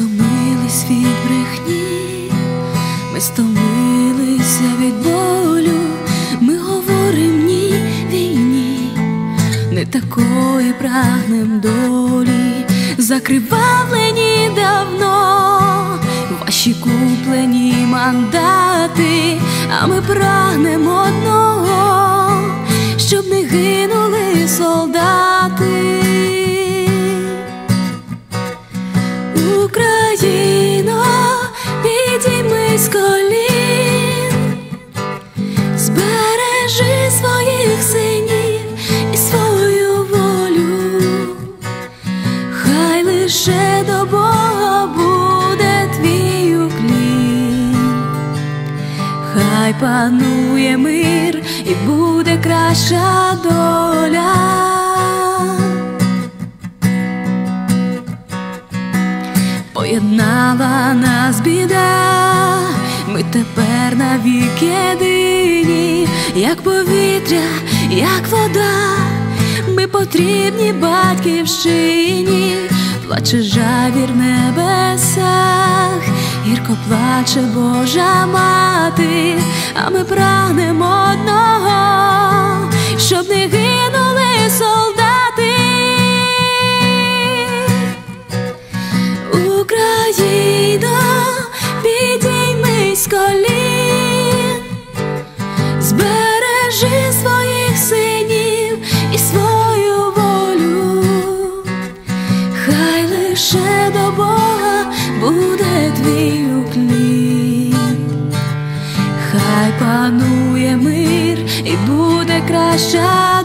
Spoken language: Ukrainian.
від брехні, ми стомилися від болю, ми говорим ні війні, не такої прагнем долі, закривавлені давно, ваші куплені мандати, а ми прагнемо одного, Україно, підіймись з колін, збережи своїх синів і свою волю, хай лише до Бога буде твій уклін, хай панує мир і буде краща доля. Поєднала нас біда, ми тепер навік єдині, як повітря, як вода, ми потрібні батьківщині, плаче жавір в небесах, гірко плаче Божа мати, а ми прагнемо колін, збережи своїх синів і свою волю, хай лише до Бога буде твій уклін, хай панує мир і буде краща